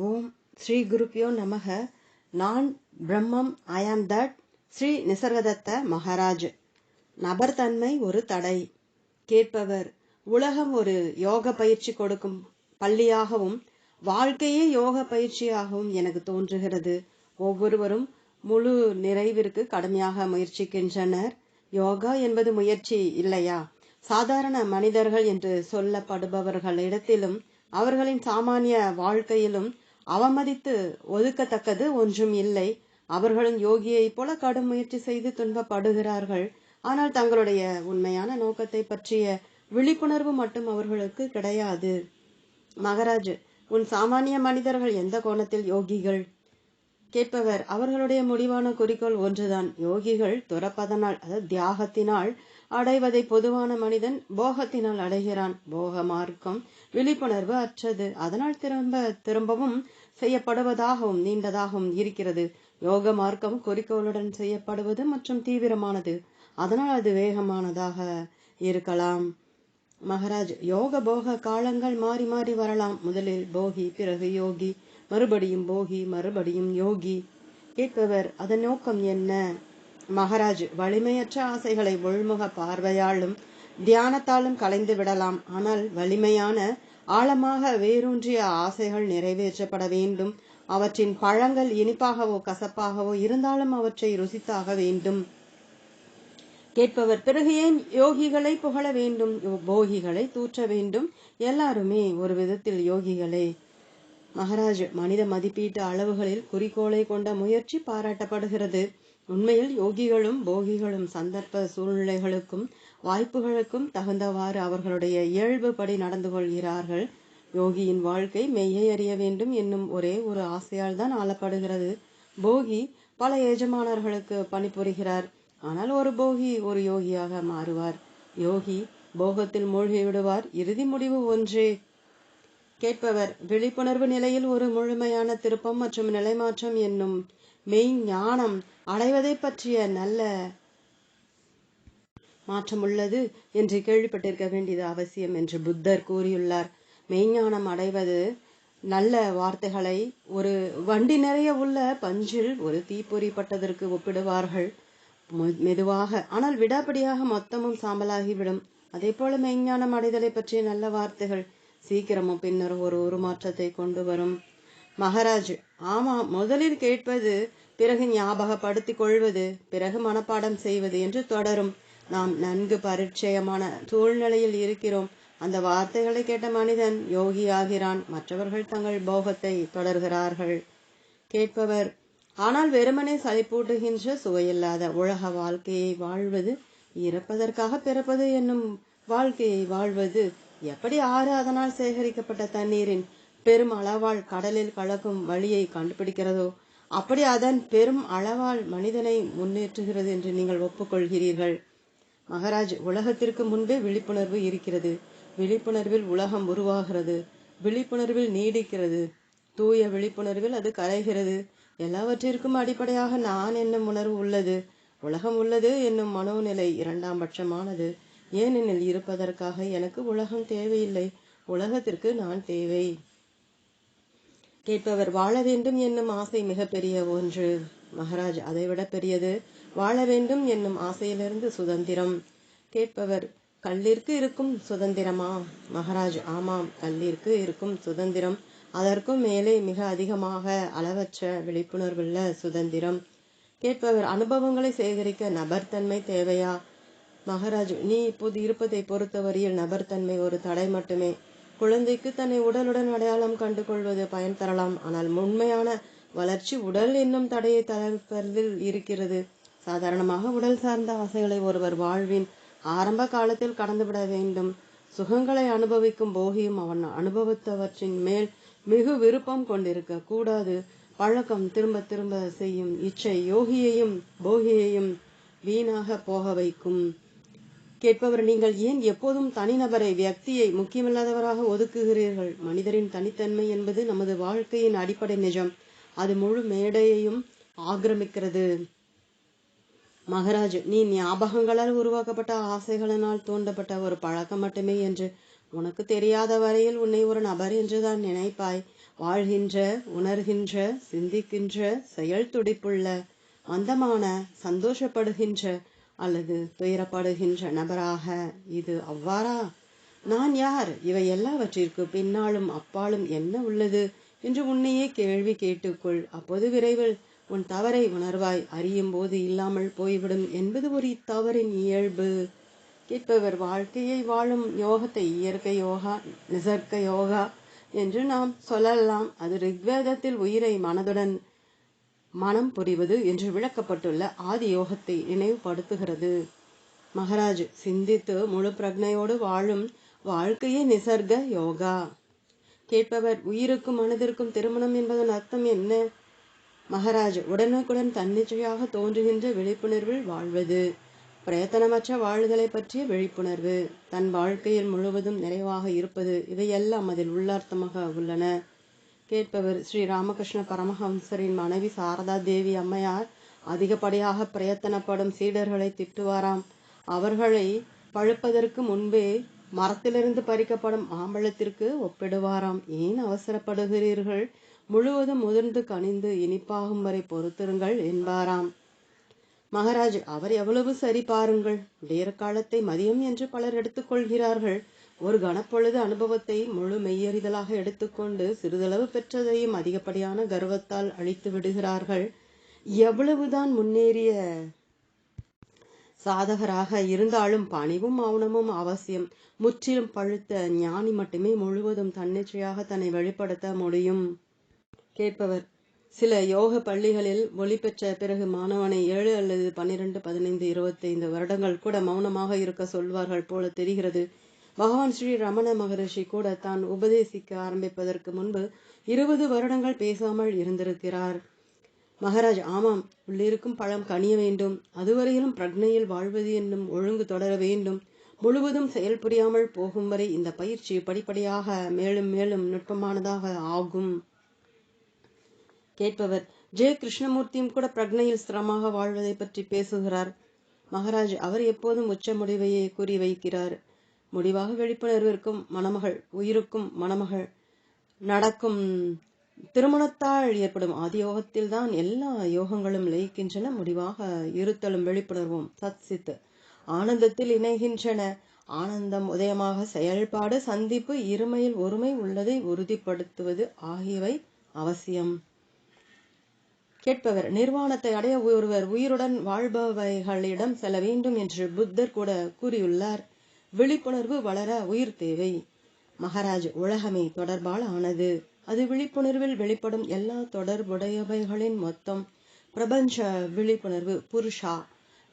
ஓம் ஸ்ரீ குருப்பியோ நமக. நான் பிரம்மம் I am that Sri Nisargadatta Maharaj. நபர்தன்மை ஒரு தடை. கேட்பவர் உலகம் ஒரு யோக பயிற்சி கொடுக்கும் பள்ளியாகவும் வாழ்க்கையே யோக பயிற்சியாகவும் எனக்கு தோன்றுகிறது. ஒவ்வொருவரும் முழு நிறைவிற்கு கடுமையாக முயற்சிக்கின்றனர். யோகா என்பது முயற்சி இல்லையா? சாதாரண மனிதர்கள் என்று சொல்லப்படுபவர்களிடத்திலும் அவர்களின் சாமானிய வாழ்க்கையிலும் அவமதித்து ஒதுக்கத்தக்கது ஒன்றும் இல்லை. அவர்களும் யோகியைப் போல கடும் முயற்சி செய்து துன்பப்படுகிறார்கள். ஆனால் தங்களுடைய உண்மையான நோக்கத்தை பற்றிய விழிப்புணர்வு மட்டும் அவர்களுக்கு கிடையாது. மகராஜ் உன் சாமானிய மனிதர்கள் எந்த கோணத்தில் யோகிகள்? கேட்பவர் அவர்களுடைய முடிவான குறிக்கோள் ஒன்றுதான். யோகிகள் துறப்பதனால் அதாவது தியாகத்தினால் அடைவதை பொதுவான மனிதன் போகத்தினால் அடைகிறான். போக மார்க்கம் விழிப்புணர்வு அற்றது. அதனால் திரும்ப திரும்பவும் செய்யப்படுவதாகவும் நீண்டதாகவும் இருக்கிறது. யோக மார்க்கம் குறிக்கோளுடன் செய்யப்படுவது மற்றும் தீவிரமானது. அதனால் அது வேகமானதாக இருக்கலாம். மகராஜ் யோக போக காலங்கள் மாறி மாறி வரலாம். முதலில் போகி பிறகு யோகி. மறுபடியும் போகி மறுபடியும் யோகி. கேட்பவர் அதன் நோக்கம் என்ன? மகராஜ் வலிமையற்ற ஆசைகளை உள்முக பார்வையாலும் தியானத்தாலும் கலைந்து விடலாம். ஆனால் வலிமையான ஆழமாக வேரூன்றிய ஆசைகள் நிறைவேற்றப்பட வேண்டும். அவற்றின் பழங்கள் இனிப்பாகவோ கசப்பாகவோ இருந்தாலும் அவற்றை ருசித்தாக வேண்டும். கேட்பவர் பிறகு ஏன் யோகிகளை புகழ வேண்டும்? போகிகளை தூற்ற வேண்டும். எல்லாருமே ஒரு விதத்தில் யோகிகளே. மகாராஜ் மனித மதிப்பீட்டு அளவுகளில் குறிக்கோளை கொண்ட முயற்சி பாராட்டப்படுகிறது. உண்மையில் யோகிகளும் போகிகளும் சந்தர்ப்ப சூழ்நிலைகளுக்கும் வாய்ப்புகளுக்கும் தகுந்தவாறு அவர்களுடைய இயல்புபடி நடந்து கொள்கிறார்கள். யோகியின் வாழ்க்கை மெய்யை அறிய வேண்டும் என்னும் ஒரே ஒரு ஆசையால் தான் ஆளப்படுகிறது. போகி பல எஜமானர்களுக்கு பணிபுரிகிறார். ஆனால் ஒரு போகி ஒரு யோகியாக மாறுவார். யோகி போகத்தில் மூழ்கிவிடுவார் இறுதி முடிவு ஒன்றே. கேட்பவர் விழிப்புணர்வு நிலையில் ஒரு முழுமையான திருப்பம் மற்றும் நிலைமாற்றம் என்னும் மெய் ஞானம் அடைவதை பற்றிய நல்ல மாற்றம் உள்ளது என்று கேள்விப்பட்டிருக்க வேண்டியது அவசியம் என்று புத்தர் கூறியுள்ளார். மெய்ஞானம் அடைவது நல்ல வார்த்தைகளை ஒரு வண்டி நிறைய உள்ள பஞ்சில் ஒரு தீப்பொறி பட்டதற்கு ஒப்பிடுவார்கள். மெதுவாக ஆனால் விடாபடியாக மொத்தமும் சாம்பலாகிவிடும். அதே போல மெய்ஞானம் அடைதலை பற்றிய நல்ல வார்த்தைகள் சீக்கிரமும் பின்னர் ஒரு உருமாற்றத்தை கொண்டு வரும். மகாராஜ் ஆமா முதலில் கேட்பது பிறகு ஞாபகப்படுத்திக் கொள்வது பிறகு மனப்பாடம் செய்வது என்று தொடரும். நாம் நன்கு பரிச்சயமான சூழ்நிலையில் இருக்கிறோம். அந்த வார்த்தைகளை கேட்ட மனிதன் யோகி ஆகிறான் மற்றவர்கள் தங்கள் போகத்தை தொடர்கிறார்கள். கேட்பவர் ஆனால் வெறுமனே சளிப்பூட்டுகின்ற சுவையில்லாத உலக வாழ்க்கையை வாழ்வது இறப்பதற்காக பிறப்பது என்னும் வாழ்க்கையை வாழ்வது எப்படி ஆறு அதனால் சேகரிக்கப்பட்ட தண்ணீரின் பெரும் அளவால் கடலில் கலக்கும் வழியை கண்டுபிடிக்கிறதோ அப்படி அதன் பெரும் அளவால் மனிதனை முன்னேற்றுகிறது என்று நீங்கள் ஒப்புக்கொள்கிறீர்கள். மகராஜ் உலகத்திற்கு முன்பே விழிப்புணர்வு இருக்கிறது. விழிப்புணர்வில் உலகம் உருவாகிறது. விழிப்புணர்வில் நீடிக்கிறது. தூய விழிப்புணர்வில் அது கரைகிறது. எல்லாவற்றிற்கும் அடிப்படையாக நான் என்னும் உணர்வு உள்ளது. உலகம் உள்ளது என்னும் மனோநிலை இரண்டாம் பட்சமானது. ஏனெனில் இருப்பதற்காக எனக்கு உலகம் தேவையில்லை. உலகத்திற்கு நான் தேவை. கேட்பவர் வாழ வேண்டும் என்னும் ஆசை மிகப்பெரிய ஒன்று. மகாராஜ் அதைவிட பெரியது. வாழ வேண்டும் என்னும் ஆசையிலிருந்து சுதந்திரம். கேட்பவர் கல்லிற்கு இருக்கும் சுதந்திரமா? மகாராஜ் ஆமாம் கல்லிற்கு இருக்கும் சுதந்திரம். அதற்கும் மேலே மிக அதிகமாக அளவற்ற விழிப்புணர்வுள்ள சுதந்திரம். கேட்பவர் அனுபவங்களை சேகரிக்க நபர்தன்மை தேவையா? மகாராஜ் நீ இப்போது இருப்பதை பொறுத்தவரையில் நபர்தன்மை ஒரு தடை மட்டுமே. குழந்தைக்கு தன்னை உடலுடன் அடையாளம் கண்டு கொள்வது பயன் தரலாம். ஆனால் உண்மையான வளர்ச்சி உடல் என்னும் தடையை தளர்ப்பதில் இருக்கிறது. சாதாரணமாக உடல் சார்ந்த ஆசைகளை ஒருவர் வாழ்வின் ஆரம்ப காலத்தில் கடந்துவிட வேண்டும். சுகங்களை அனுபவிக்கும் போகியும் அவன் அனுபவித்தவற்றின் மேல் மிகு விருப்பம் கொண்டிருக்க கூடாது. பழக்கம் திரும்ப திரும்ப செய்யும் இச்சை யோகியையும் போகியையும் வீணாக போக வைக்கும். கேட்பவர் நீங்கள் ஏன் எப்போதும் தனிநபரை வியக்தியை முக்கியமில்லாதவராக ஒதுக்குகிறீர்கள்? மனிதரின் தனித்தன்மை என்பது நமது வாழ்க்கையின் அடிப்படை நிஜம். அது முழு மேடையையும் ஆக்கிரமிக்கிறது. மகராஜ் நீ ஞாபகங்களால் உருவாக்கப்பட்ட ஆசைகளினால் தூண்டப்பட்ட ஒரு பழக்கம் மட்டுமே என்று. உனக்கு தெரியாத வரையில் உன்னை ஒரு நபர் என்றுதான் நினைப்பாய். வாழ்கின்ற உணர்கின்ற சிந்திக்கின்ற செயல் துடிப்புள்ள மந்தமான சந்தோஷப்படுகின்ற அல்லது துயரப்படுகின்ற நபராக இது அவ்வாறா? நான் யார்? இவை எல்லாவற்றிற்கு பின்னாலும் அப்பாலும் என்ன உள்ளது? என்று உன்னையே கேள்வி கேட்டுக்கொள். அப்போது விரைவில் உன் தவறை உணர்வாய் அறியும் போது இல்லாமல் போய்விடும் என்பது ஒரு இத்தவறின் இயல்பு. கேட்பவர் வாழ்க்கையை வாழும் யோகத்தை இயற்கை யோகா நிசர்க்க யோகா என்று நாம் சொல்லலாம். அது ரிக்வேதத்தில் உயிரை மனதுடன் மனம் புரிவது என்று விளக்கப்பட்டுள்ள ஆதி யோகத்தை நினைவுபடுத்துகிறது. மகராஜ் சிந்தித்து முழு பிரக்னையோடு வாழும் வாழ்க்கையே நிசர்க யோகா. கேட்பவர் உயிருக்கும் மனதிற்கும் திருமணம் என்பதன் அர்த்தம் என்ன? மகாராஜ் உடனுக்குடன் தன்னிச்சையாக தோன்றுகின்ற விழிப்புணர்வில் வாழ்வது பிரயத்தனமற்ற வாழ்தலை பற்றிய விழிப்புணர்வு தன் வாழ்க்கையில் முழுவதும் நிறைவாக இருப்பது இவையெல்லாம் அதில் உள்ளார்த்தமாக உள்ளன. கேட்பவர் ஸ்ரீ ராமகிருஷ்ண பரமஹம்சரின் மனைவி சாரதா தேவி அம்மையார் அதிகப்படியாக பிரயத்தனப்படும் சீடர்களை திட்டுவாராம். அவர்களை பழுப்பதற்கு முன்பே மரத்திலிருந்து பறிக்கப்படும் மாம்பழத்திற்கு ஒப்பிடுவாராம். ஏன் அவசரப்படுகிறீர்கள்? முழுவதும் முதிர்ந்து கனிந்து இனிப்பாகும் வரை பொறுத்திருங்கள் என்பாராம். மகாராஜ் அவர் எவ்வளவு சரி பாருங்கள். விடியற் காலத்தை மதியம் என்று பலர் எடுத்துக்கொள்கிறார்கள். ஒரு கனப்பொழுது அனுபவத்தை முழு மெய்யறிதலாக எடுத்துக்கொண்டு சிறிதளவு பெற்றதையும் அதிகப்படியான கர்வத்தால் அழித்து விடுகிறார்கள். எவ்வளவுதான் முன்னேறிய சாதகராக இருந்தாலும் பணிவும் மௌனமும் அவசியம். முற்றிலும் பழுத்த ஞானி மட்டுமே முழுவதும் தன்னிச்சையாக தன்னை வெளிப்படுத்த முடியும். கேட்பவர். சில யோக பள்ளிகளில் ஒளி பெற்ற பிறகு மாணவனை ஏழு அல்லது பன்னிரண்டு பதினைந்து இருபத்தைந்து வருடங்கள் கூட மௌனமாக இருக்க சொல்வார்கள் போல தெரிகிறது. பகவான் ஸ்ரீ ரமண மகரிஷி கூட தான் உபதேசிக்க ஆரம்பிப்பதற்கு முன்பு இருபது வருடங்கள் பேசாமல் இருந்திருக்கிறார். மகாராஜ் ஆமாம் உள்ளிருக்கும் பழம் கனிய வேண்டும். அதுவரையிலும் பிரக்னையில் வாழ்வது என்னும் ஒழுங்கு தொடர வேண்டும். முழுவதும் செயல்புரியாமல் போகும் வரை இந்த பயிற்சி படிப்படியாக மேலும் மேலும் நுட்பமானதாக ஆகும். கேட்பவர் ஜெய கிருஷ்ணமூர்த்தியும் கூட பிரக்னையில் ஸ்திரமாக வாழ்வதை பற்றி பேசுகிறார். மகாராஜ் அவர் எப்போதும் உச்ச முடிவையே கூறி வைக்கிறார் முடிவாக விழிப்புணர்விற்கும் மணமகள் உயிருக்கும் மணமகள் நடக்கும் திருமணத்தால் ஏற்படும் ஆதியோகத்தில் தான் எல்லா யோகங்களும் லயிக்கின்றன. முடிவாக இருத்தலும் விழிப்புணர்வும் சத் சித்து ஆனந்தத்தில் இணைகின்றன. ஆனந்தம் உதயமாக செயல்பாடு சந்திப்பு இருமையில் ஒருமை உள்ளதை உறுதிப்படுத்துவது ஆகியவை அவசியம். கேட்பவர். நிர்வாணத்தை அடைய ஒருவர் உயிருடன் வாழ்பவைகளிடம் செல்ல வேண்டும் என்று புத்தர் கூட கூறியுள்ளார். விழிப்புணர்வு வளர உயிர் தேவை. மகாராஜ் உலகமே தொடர்பால் ஆனது. அது விழிப்புணர்வில் வெளிப்படும் எல்லா தொடர்புடையவைகளின் மொத்தம். பிரபஞ்ச விழிப்புணர்வு புருஷா.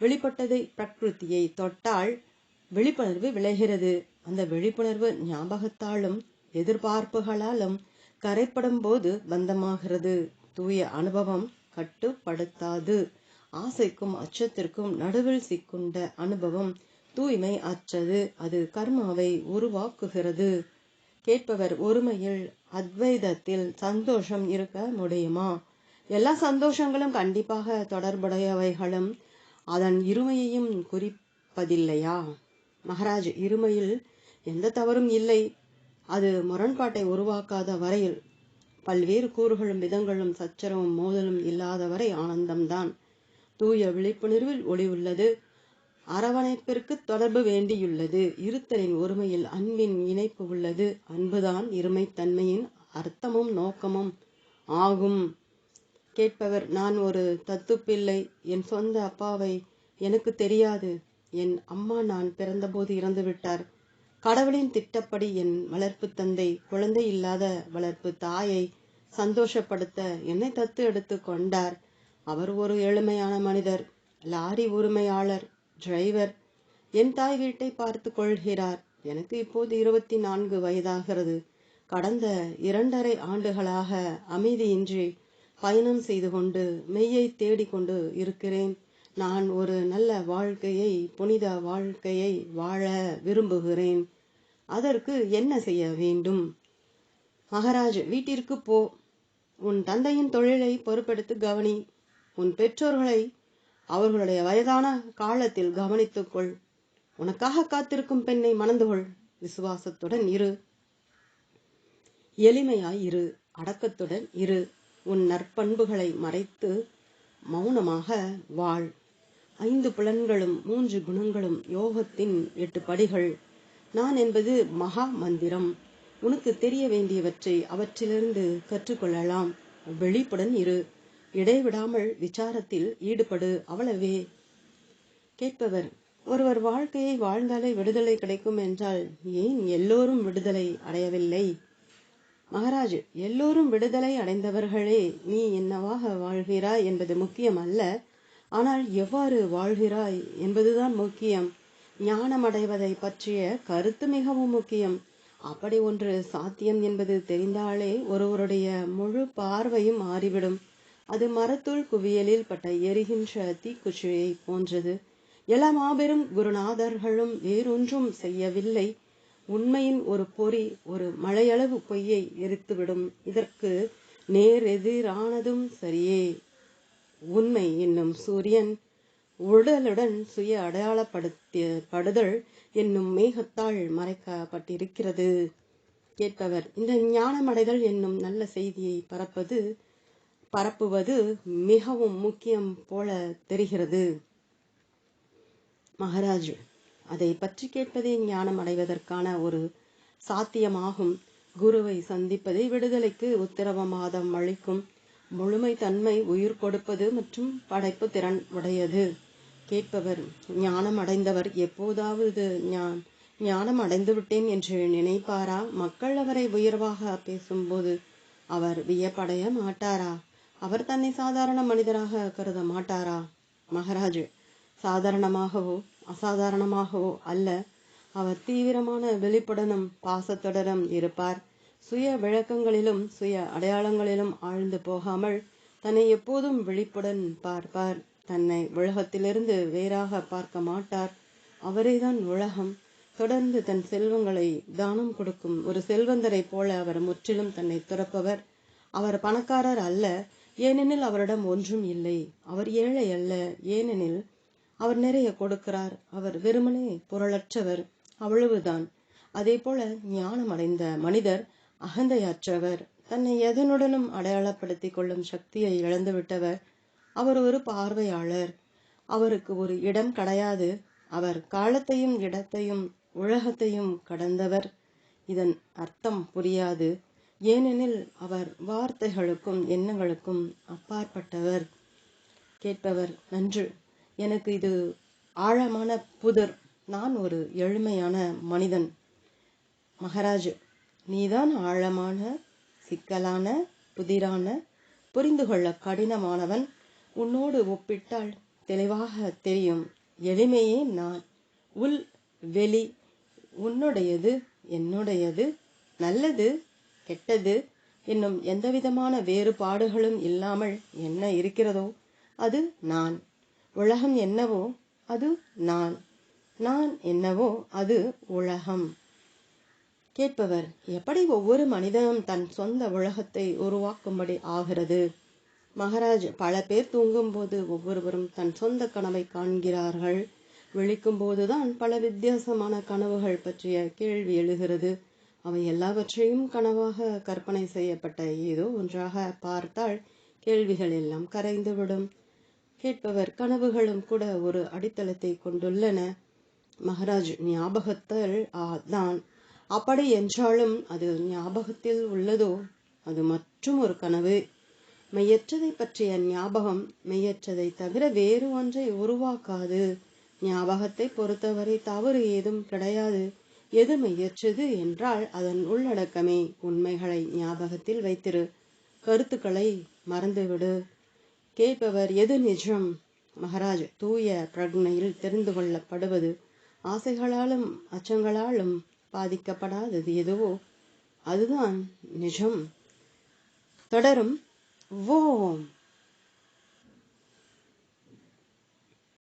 வெளிப்பட்டதை பிரகிருத்தியை தொட்டால் விழிப்புணர்வு விளைகிறது. அந்த விழிப்புணர்வு ஞாபகத்தாலும் எதிர்பார்ப்புகளாலும் கரைப்படும் போது பந்தமாகிறது. தூய அனுபவம் கட்டுப்படுத்தாது. ஆசைக்கும் அச்சத்திற்கும் நடுவில் சிக்குண்ட அனுபவம் தூய்மை அற்றது. அது கர்மாவை உருவாக்குகிறது. கேட்பவர் ஒருமையில் அத்வைதத்தில் சந்தோஷம் இருக்க முடியுமா? எல்லா சந்தோஷங்களும் கண்டிப்பாக தொடர்புடையவைகளும். அதன் இருமையையும் குறிப்பதில்லையா? மகாராஜ் இருமையில் எந்த தவறும் இல்லை. அது முரண்பாட்டை உருவாக்காத வரையில் பல்வேறு கூறுகளும் விதங்களும் சச்சரவும் மோதலும் இல்லாதவரை ஆனந்தம்தான். தூய விழிப்புணர்வில் ஒளி உள்ளது. அரவணைப்பிற்கு தொடர்பு வேண்டியுள்ளது. இருத்தலின் ஒருமையில் அன்பின் இணைப்பு உள்ளது. அன்புதான் இருமைத்தன்மையின் அர்த்தமும் நோக்கமும் ஆகும். கேட்பவர் நான் ஒரு தத்துப்பிள்ளை. என் சொந்த அப்பாவை எனக்கு தெரியாது. என் அம்மா நான் பிறந்தபோது இறந்து விட்டார் கடவுளின் திட்டப்படி என் வளர்ப்பு தந்தை குழந்தை இல்லாத வளர்ப்பு தாயை சந்தோஷப்படுத்த என்னை தத்து எடுத்து கொண்டார். அவர் ஒரு எளிமையான மனிதர் லாரி உரிமையாளர் டிரைவர். என் தாய் வீட்டை பார்த்து கொள்கிறார். எனக்கு இப்போது இருபத்தி நான்கு வயதாகிறது. கடந்த இரண்டரை ஆண்டுகளாக அமைதியின்றி பயணம் செய்து கொண்டு மெய்யை தேடிக்கொண்டு இருக்கிறேன். நான் ஒரு நல்ல வாழ்க்கையை புனித வாழ்க்கையை வாழ விரும்புகிறேன். அதற்கு என்ன செய்ய வேண்டும்? மகராஜ் வீட்டிற்கு போ. உன் தந்தையின் தொழிலை பொறுப்பெடுத்து கவனி. உன் பெற்றோர்களை அவர்களுடைய வயதான காலத்தில் கவனித்துக்கொள் உனக்காக காத்திருக்கும் பெண்ணை மணந்து கொள். விசுவாசத்துடன் இரு. எளிமையாய் இரு. அடக்கத்துடன் இரு. உன் நற்பண்புகளை மறைத்து மௌனமாக வாழ். ஐந்து புலன்களும் மூன்று குணங்களும் யோகத்தின் எட்டு படிகள். நான் என்பது மகா மந்திரம். உனக்கு தெரிய வேண்டியவற்றை அவற்றிலிருந்து கற்றுக்கொள்ளலாம். வெளிப்புடன் இரு. இடைவிடாமல் விசாரத்தில் ஈடுபடு. அவ்வளவே. கேட்பவர் ஒருவர் வாழ்க்கையை வாழ்ந்தாலே விடுதலை கிடைக்கும் என்றால் ஏன் எல்லோரும் விடுதலை அடையவில்லை? மகாராஜ் எல்லோரும் விடுதலை அடைந்தவர்களே நீ என்னவாக வாழ்கிறாய் என்பது முக்கியம் அல்ல ஆனால் எவ்வாறு வாழ்கிறாய் என்பதுதான் முக்கியம். ஞானம் அடைவதை பற்றிய கருத்து மிகவும் முக்கியம். அப்படி ஒன்று சாத்தியம் என்பது தெரிந்தாலே ஒருவருடைய முழு பார்வையும் மாறிவிடும். அது மரத்துள் குவியலில் பட்ட எரிகின்ற தீக்குச்சியை போன்றது. எல்லா மாபெரும் குருநாதர்களும் வேறொன்றும் செய்யவில்லை. உண்மையின் ஒரு பொறி ஒரு மழையளவு பொய்யை எரித்துவிடும். இதற்கு நேர் எதிரானதும் சரியே. உண்மை என்னும் சூரியன் உடலுடன் சுய அடையாளப்படுத்திய படுதல் என்னும் மேகத்தால் மறைக்கப்பட்டிருக்கிறது. கேட்பவர் இந்த ஞானமடைதல் என்னும் நல்ல செய்தியை பரப்பது பரப்புவது மிகவும் முக்கியம் போல தெரிகிறது. மகாராஜ் அதை பற்றி கேட்பதே ஞானம் அடைவதற்கான ஒரு சாத்தியமாகும். குருவை சந்திப்பதே விடுதலைக்கு உத்தரவமாதம் அளிக்கும். முழுமை தன்மை உயிர் கொடுப்பது மற்றும் படைப்பு திறன் உடையது. கேட்பவர் ஞானம் அடைந்தவர் எப்போதாவது ஞான் ஞானம் அடைந்து விட்டேன் என்று நினைப்பாரா? மக்கள் அவரை உயர்வாக பேசும்போது அவர் வியப்படைய மாட்டாரா? அவர் தன்னை சாதாரண மனிதராக கருத மாட்டாரா? மகாராஜ் சாதாரணமாகவோ அசாதாரணமாகவோ அல்ல. அவர் தீவிரமான வெளிப்புடனும் பாசத்துடனும் இருப்பார். சுய விளக்கங்களிலும் சுய அடையாளங்களிலும் ஆழ்ந்து போகாமல் தன்னை எப்போதும் விழிப்புடன் பார்ப்பார். தன்னை உலகத்திலிருந்து வேறாக பார்க்க மாட்டார். அவரேதான் உலகம். தொடர்ந்து தன் செல்வங்களை தானம் கொடுக்கும் ஒரு செல்வந்தரை போல அவர் முற்றிலும் தன்னை துறப்பவர். அவர் பணக்காரர் அல்ல ஏனெனில் அவரிடம் ஒன்றும் இல்லை. அவர் ஏழை அல்ல ஏனெனில் அவர் நிறைய கொடுக்கிறார். அவர் வெறுமனே பொருளற்றவர். அவ்வளவுதான். அதே போல ஞானம் அடைந்த மனிதர் அகந்தையற்றவர். தன்னை எதனுடனும் அடையாளப்படுத்திக் கொள்ளும் சக்தியை இழந்துவிட்டவர். அவர் ஒரு பார்வையாளர். அவருக்கு ஒரு இடம் கிடையாது. அவர் காலத்தையும் இடத்தையும் உலகத்தையும் கடந்தவர். இதன் அர்த்தம் புரியாது. ஏனெனில் அவர் வார்த்தைகளுக்கும் எண்ணங்களுக்கும் அப்பாற்பட்டவர். கேட்பவர் நன்று எனக்கு இது ஆழமான புதர். நான் ஒரு எளிமையான மனிதன். மகராஜ் நீதான் ஆழமான சிக்கலான புதிரான புரிந்து கொள்ள கடினமானவன். உன்னோடு ஒப்பிட்டால் தெளிவாக தெரியும். எளிமையே நான். உள் வெளி உன்னுடையது என்னுடையது. நல்லது கெட்டது என்னும் எந்தவிதமான வேறுபாடுகளும் இல்லாமல் என்ன இருக்கிறதோ அது நான். உலகம் என்னவோ அது நான். நான் என்னவோ அது உலகம். கேட்பவர் எப்படி ஒவ்வொரு மனிதனும் தன் சொந்த உலகத்தை உருவாக்கும்படி ஆகிறது? மகாராஜ் பல பேர் தூங்கும்போது ஒவ்வொருவரும் தன் சொந்த கனவை காண்கிறார்கள். விழிக்கும் போதுதான் பல வித்தியாசமான கனவுகள் பற்றிய கேள்வி எழுகிறது. அவை எல்லாவற்றையும் கனவாக கற்பனை செய்யப்பட்ட ஏதோ ஒன்றாக பார்த்தால் கேள்விகள் எல்லாம் கரைந்துவிடும். கேட்பவர் கனவுகளும் கூட ஒரு அடித்தளத்தை கொண்டுள்ளன. மகாராஜ் ஞாபகத்தில் தான். அப்படி என்றாலும் அது ஞாபகத்தில் உள்ளதோ? அது மற்றும் ஒரு கனவு. மெய்யற்றதை பற்றிய ஞாபகம் மெய்யற்றதை தவிர வேறு ஒன்றை உருவாக்காது. ஞாபகத்தை பொறுத்தவரை தவறு ஏதும் கிடையாது. எது மெய்யற்றது என்றால் அதன் உள்ளடக்கமே. உண்மைகளை ஞாபகத்தில் வைத்திரு. கருத்துக்களை மறந்துவிடு. கேட்பவர் எது நிஜம்? மகாராஜ் தூய பிரக்னையில் தெரிந்து கொள்ளப்படுவது ஆசைகளாலும் அச்சங்களாலும் பாதிக்கப்படாதது எதுவோ? அதுதான் நிஜம். தொடரும். ஓம்